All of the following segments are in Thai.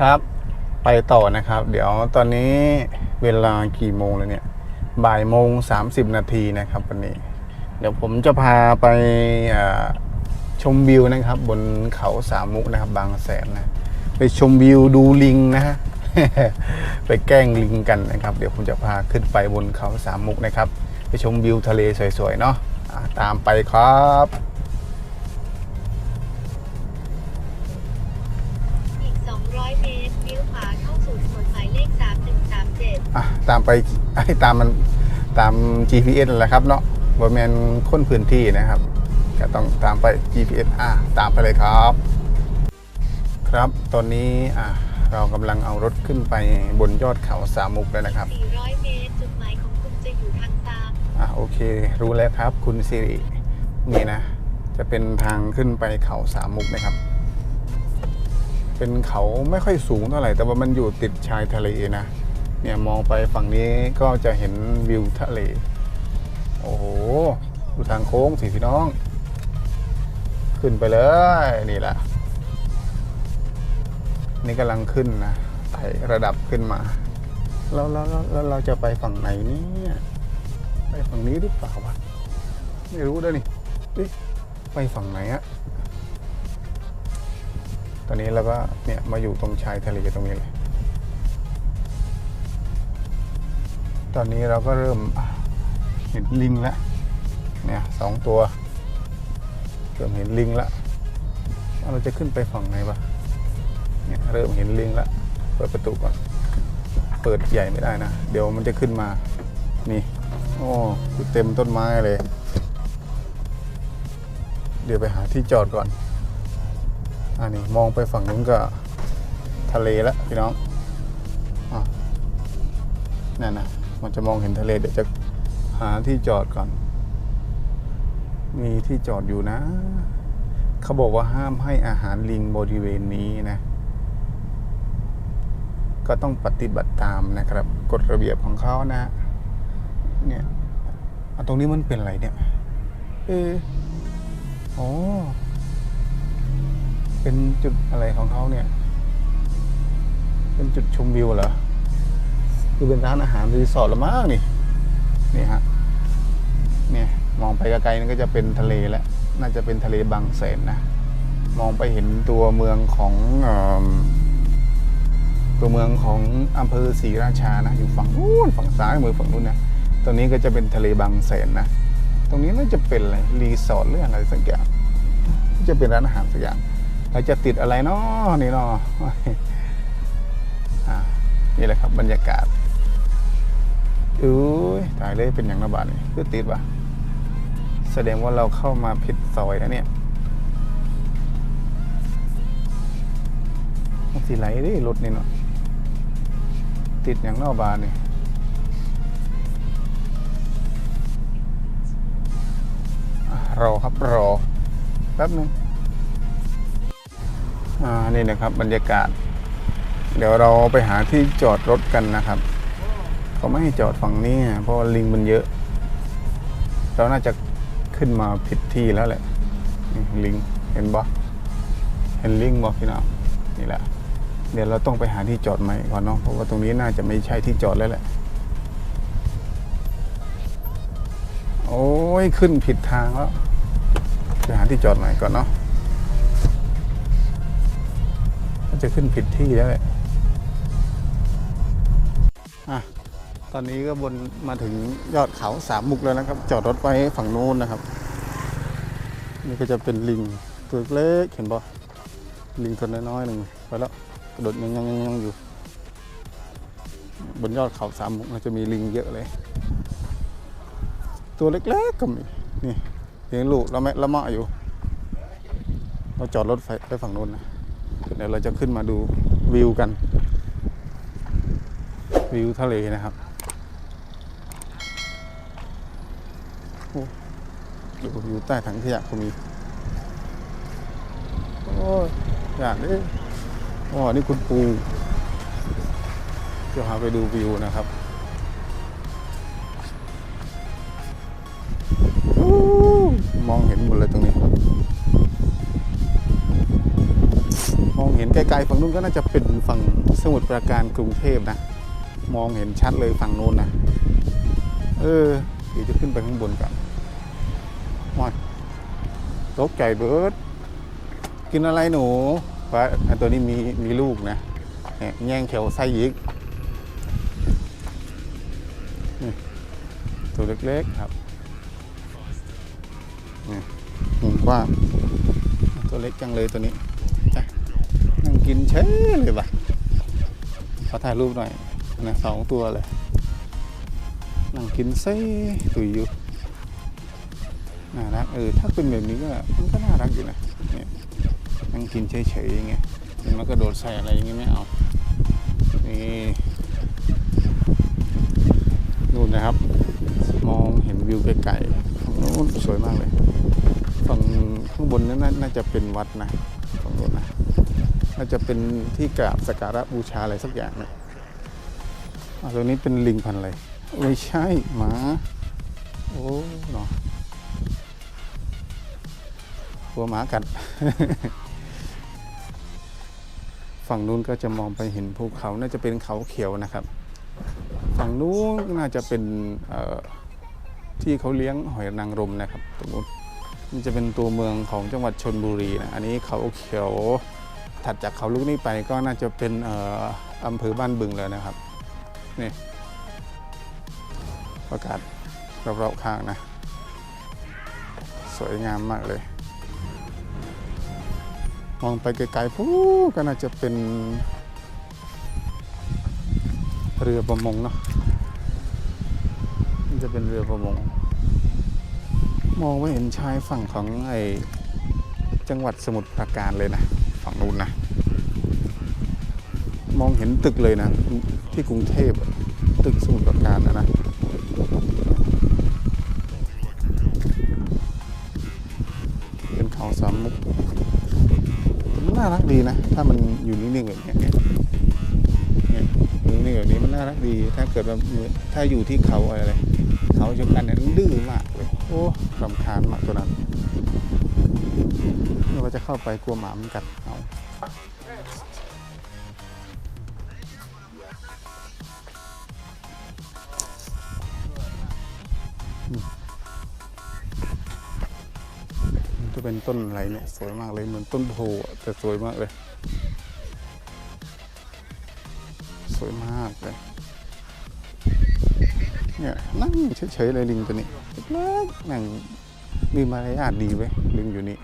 ครับ ไปต่อนะครับ เดี๋ยวตอนนี้เวลากี่โมงแล้วเนี่ยบ่ายโมงสามสิบนาทีนะครับวันนี้ เดี๋ยวผมจะพาไปชมวิวนะครับ บนเขาสามมุกนะครับ บางแสนนะ ไปชมวิวดูลิงนะฮะไปแกล้งลิงกันนะครับ เดี๋ยวผมจะพาขึ้นไปบนเขาสามมุกนะครับ ไปชมวิวทะเลสวยๆเนาะอ่าตามไปครับ อะตามไปไอ้ตามมันตาม GPS นั่นแหละครับเนาะบริเวณค้นพื้นที่นะครับ ก็ต้องตามไป GPS อะตามไปเลยครับ ครับตอนนี้อะเรากำลังเอารถขึ้นไปบนยอดเขาสามมุกแล้วนะครับ400เมตรจุดหมายของคุณจะอยู่ทางตามอะโอเค รู้แล้วครับ คุณสิรินี่นะ จะเป็นทางขึ้นไปเขาสามมุกนะครับ เป็นเขาไม่ค่อยสูงเท่าไหร่ แต่ว่ามันอยู่ติดชายทะเลนะ เนี่ยมองไปฝั่งนี้ก็จะเห็นวิวทะเล โอ้โห ดูทางโค้งสิพี่น้อง ขึ้นไปเลยนี่แหละ นี่กำลังขึ้นนะไต่ระดับขึ้นมา แล้วแล้วแล้วเราจะไปฝั่งไหนเนี่ยไปฝั่งนี้หรือเปล่าวะไม่รู้ด้วยนี่เอ๊ะไปฝั่งไหนอะตอนนี้เราก็เนี่ยมาอยู่ตรงชายทะเลตรงนี้เลย ตอนนี้เราก็เริ่มเห็นลิงแล้วเนี่ยสองตัวเริ่มเห็นลิงแล้วเราจะขึ้นไปฝั่งไหนวะเนี่ยเริ่มเห็นลิงแล้วเปิดประตูก่อน เปิดใหญ่ไม่ได้นะ เดี๋ยวมันจะขึ้นมา นี่ โอ้อกูเต็มต้นไม้เลย เดี๋ยวไปหาที่จอดก่อน อันนี้มองไปฝั่งนู้นก็ทะเลแล้วพี่น้อง อะนั่นนะ มันจะมองเห็นทะเลเดี๋ยวจะหาที่จอดก่อน มีที่จอดอยู่นะ เขาบอกว่าห้ามให้อาหารลิงบริเวณนี้นะ ก็ต้องปฏิบัติตามนะครับ กฎระเบียบของเขานะ เนี่ยตรงนี้มันเป็นอะไรเนี่ย เออโอ๋อเป็นจุดอะไรของเขาเนี่ย เป็นจุดชมวิวเหรอ คือเป็นร้านอาหารรีสอร์ทละมั้งนี่นี่ฮะเนี่ยมองไปไกลๆนั่นก็จะเป็นทะเลแล้วน่าจะเป็นทะเลบางแสนนะมองไปเห็นตัวเมืองของเอตัวเมืองของอำเภอศรีราชานะ อยู่ฝั่งนู้นฝั่งซ้ายมือฝั่งนู้นนะตรงนี้ก็จะเป็นทะเลบางแสนนะ ตรงนี้น่าจะเป็นอะไรรีสอร์ทหรืออะไรสักอย่างจะเป็นร้านอาหารสักอย่างเราจะติดอะไรเนาะนี่เนาะอ่านี่แหละครับบรรยากาศ อุ้ยตายเลยเป็นอย่างระบาดนี่คือติดวะแสดงว่าเราเข้ามาผิดซอยแล้วเนี่ยสิไหลดิรถนี่เนาะติดอย่างนอกบานนี่รอครับรอแป๊บนึงอ่านี่นะครับบรรยากาศ เดี๋ยวเราไปหาที่จอดรถกันนะครับ เขาไม่ให้จอดฝั่งนี้อะเพราะว่าลิงมันเยอะ เราน่าจะขึ้นมาผิดที่แล้วแหละนี่ลิงเห็นบ่เห็นลิงบ่พี่น้องนี่แหละ เดี๋ยวเราต้องไปหาที่จอดใหม่ก่อนเนาะเพราะว่าตรงนี้น่าจะไม่ใช่ที่จอดแล้วแหละ โอ้ยขึ้นผิดทางแล้วไปหาที่จอดใหม่ก่อนเนาะจะขึ้นผิดที่แล้วแหละ อนนี้ก็บนมาถึงยอดเขาสามมุกแล้วนะครับ จอดรถไว้ฝั่งโน้นนะครับ นี่ก็จะเป็นลิงตัวเล็กเห็นปะลิงตัวน้อยๆหนึ่งไปแล้วกระโดดยังยังยังงอยู่ บนยอดเขาสามมุกมันจะมีลิงเยอะเลย ตัวเล็กๆก็มีนี่เลี้ยงลูกล้วแม่ละเมาะอยู่ เราจอดรถไฟไปฝั่งนู้นนะเดี๋ยวเราจะขึ้นมาดูวิวกัน วิวทะเลนะครับโอ้ อยู่อยู่ใต้ถังขยะก็มี โอ้ยอยากดิอ๋อนี่คุณปูจะพาไปดูวิวนะครับอู้มองเห็นหมดเลยตรงนี้ มองเห็นไกลๆฝั่งนู้นก็น่าจะเป็นฝั่งสมุทรปราการกรุงเทพนะ มองเห็นชัดเลยฝั่งนู้นนะ เออ เดี๋ยวจะขึ้นไปข้างบนกัน ว้ายตกใจเบิร์ดกินอะไรหนูว่าอันตัวนี้มีมีลูกนะแย่งแขวไส้ยิกตัวเล็กๆครับนี่มุมกว้างตัวเล็กจังเลยตัวนี้นั่งกินเฉยเลยว่ะขอถ่ายรูปหน่อยนะสองตัวเลยนั่งกินเซ่ตุยอยู่ น่ารักเออถ้าเป็นแบบนี้ก็มันก็น่ารักอยู่นะเนี่ยนั่งกินเฉยๆอย่างเงี้ยมันก็โดดใส่อะไรอย่างเงี้ยไม่เอานี่นู่นนะครับ มองเห็นวิวไกลๆฝั่งนู้นสวยมากเลยฝั่งข้างบนนั้นน่าจะเป็นวัดนะฝั่งนู้นนะน่าจะเป็นที่กราบสักการะบูชาอะไรสักอย่างนะอะตัวนี้เป็นลิงพันธุ์อะไรไม่ใช่หมาโอ้เนาะัวหมากัด ฝั่งนู้นก็จะมองไปเห็นภูเขาน่าจะเป็นเขาเขียวนะครับ ฝั่งนู้นน่าจะเป็นที่เขาเลี้ยงหอยนางรมนะครับตรงนู้นมันจะเป็นตัวเมืองของจังหวัดชนบุรีนะอันนี้เขาเขียวถัดจากเขาลูกนี้ไปก็น่าจะเป็นอออำเภอบ้านบึงแล้วนะครับนี่ประกาศรอบๆข้างนะ สวยงามมากเลย มองไปไกลๆพูก็น่าจะเป็น เรือประมงเนาะมันจะเป็นเรือประมง มองไม่เห็นชายฝั่งของไอ้จังหวัดสมุทรปราการเลยนะ ฝั่งนู้นนะ มองเห็นตึกเลยนะ ที่กรุงเทพตึกสมุทรปราการนะนะเป็นเขาสามมุก น่ารักดีนะ ถ้ามันอยู่นิ่งๆแบบนี้เนี่ยอยู่นิ่งๆแบบนี้มันน่ารักดี ถ้าเกิดว่าถ้าอยู่ที่เขาอะไรเขาชมกันเนี่ยมันดื้อมากเลยโอ้สำคัญมากตัวนั้นเราจะเข้าไปกลัวหมามันกัด เอามันจะเป็นต้นอะไรเนี่ยสวยมากเลยเหมือนต้นโพแต่สวยมากเลย สวยมากเลยเนี่ยนั่งเฉยๆเลยลิงตัวนี้เล็กๆนั่งมีมารยาทดีเว้ลิงอยู่นี่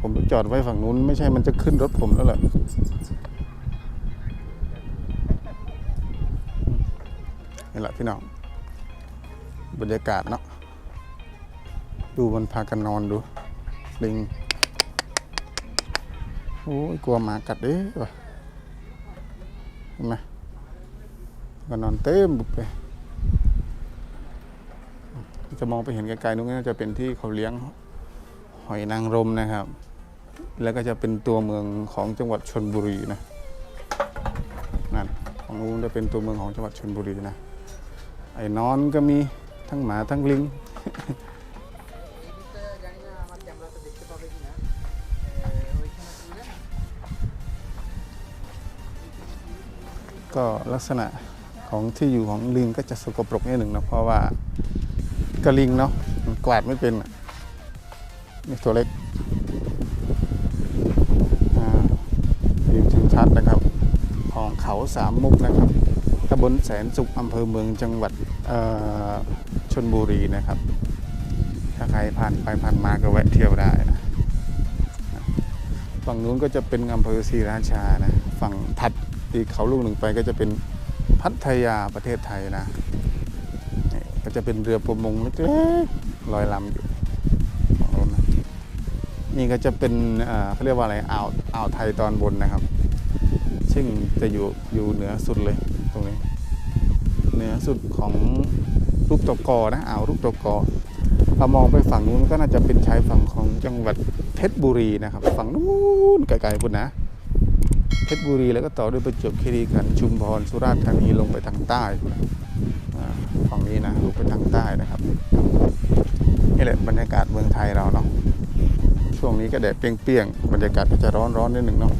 ผมจอดไว้ฝั่งนู้น ไม่ใช่มันจะขึ้นรถผมแล้วเหรอนี่แหละพี่น้อง บรรยากาศเนาะ ดูมันพากันนอนดูลิงโอ้ยกลัวหมากัดเด้วะเห็นไหมก็นอนเต็มบุบไปจะมองไปเห็นไกลๆนู้นก็จะเป็นที่เขาเลี้ยงหอยนางรมนะครับ แล้วก็จะเป็นตัวเมืองของจังหวัดชนบุรีนะนั่นของนู้นจะเป็นตัวเมืองของจังหวัดชนบุรีนะไอ้นอนก็มีทั้งหมาทั้งลิง ก็ลักษณะของที่อยู่ของลิงก็จะสกปรกนิดหนึ่งนะเพราะว่ากระลิงเนาะมันกวาดไม่เป็นนี่ตัวเล็กอ่าวิวทิวทัศน์นะครับ ของเขาสามมุกนะครับตำบลแสนสุขอำเภอเมืองจังหวัดชนบุรีนะครับ ถ้าใครผ่านไปผ่านมาก็แวะเที่ยวได้นะฝั่งนู้นก็จะเป็นอำเภอศรีราชานะ ฝั่งถัด อีกเขาลูกหนึ่งไปก็จะเป็นพัทยาประเทศไทยนะ ก็จะเป็นเรือประมงเล็กๆลอยลำอยู่นี่ก็จะเป็นเขาเรียกว่าอะไรอ่าวอ่าวไทยตอนบนนะครับ ซึ่งจะอยู่อยู่เหนือสุดเลยตรงนี้ เหนือสุดของรูปตะกอนะอ่าวรูปตะกอเรามองไปฝั่งนู้นก็น่าจะเป็นชายฝั่งของจังหวัดเพชรบุรีนะครับ ฝั่งนู้นไกลๆพุ่นนะ เพชรบุรีแล้วก็ต่อด้วยประจวบคีรีขันธ์ชุมพรสุราษฎร์ธานีลงไปทางใต้ฝั่งนี้นะลงไปทางใต้นะครับนี่แหละบรรยากาศเมืองไทยเราเนาะช่วงนี้ก็แดดเปรี้ยงๆบรรยากาศก็จะร้อนร้อนๆนิดหนึ่งเนาะ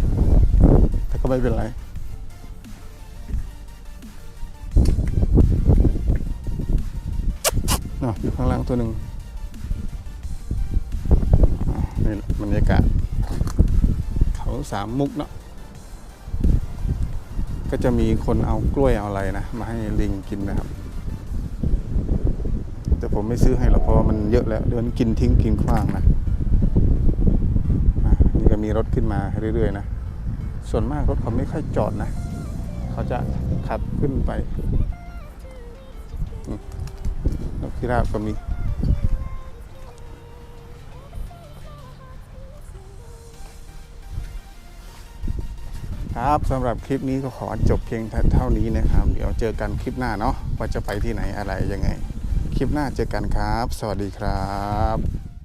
แต่ก็ไม่เป็นไรเนาะอยู่ข้างล่างตัวหนึ่งนี่แหละบรรยากาศเขาสามมุกเนาะ ก็จะมีคนเอากล้วยเอาอะไรนะ มาให้ลิงกินนะครับ แต่ผมไม่ซื้อให้หรอกเพราะว่ามันเยอะแล้วเดินกินทิ้งกินขว้างนะนี่ก็มีรถขึ้นมาเรื่อยๆนะส่วนมากรถเขาไม่ค่อยจอดนะ เขาจะขับขึ้นไปนกพิราบก็มี ครับสำหรับคลิปนี้ก็ขอจบเพียงเท่านี้นะครับ เดี๋ยวเจอกันคลิปหน้าเนาะว่าจะไปที่ไหนอะไรยังไง คลิปหน้าเจอกันครับ สวัสดีครับ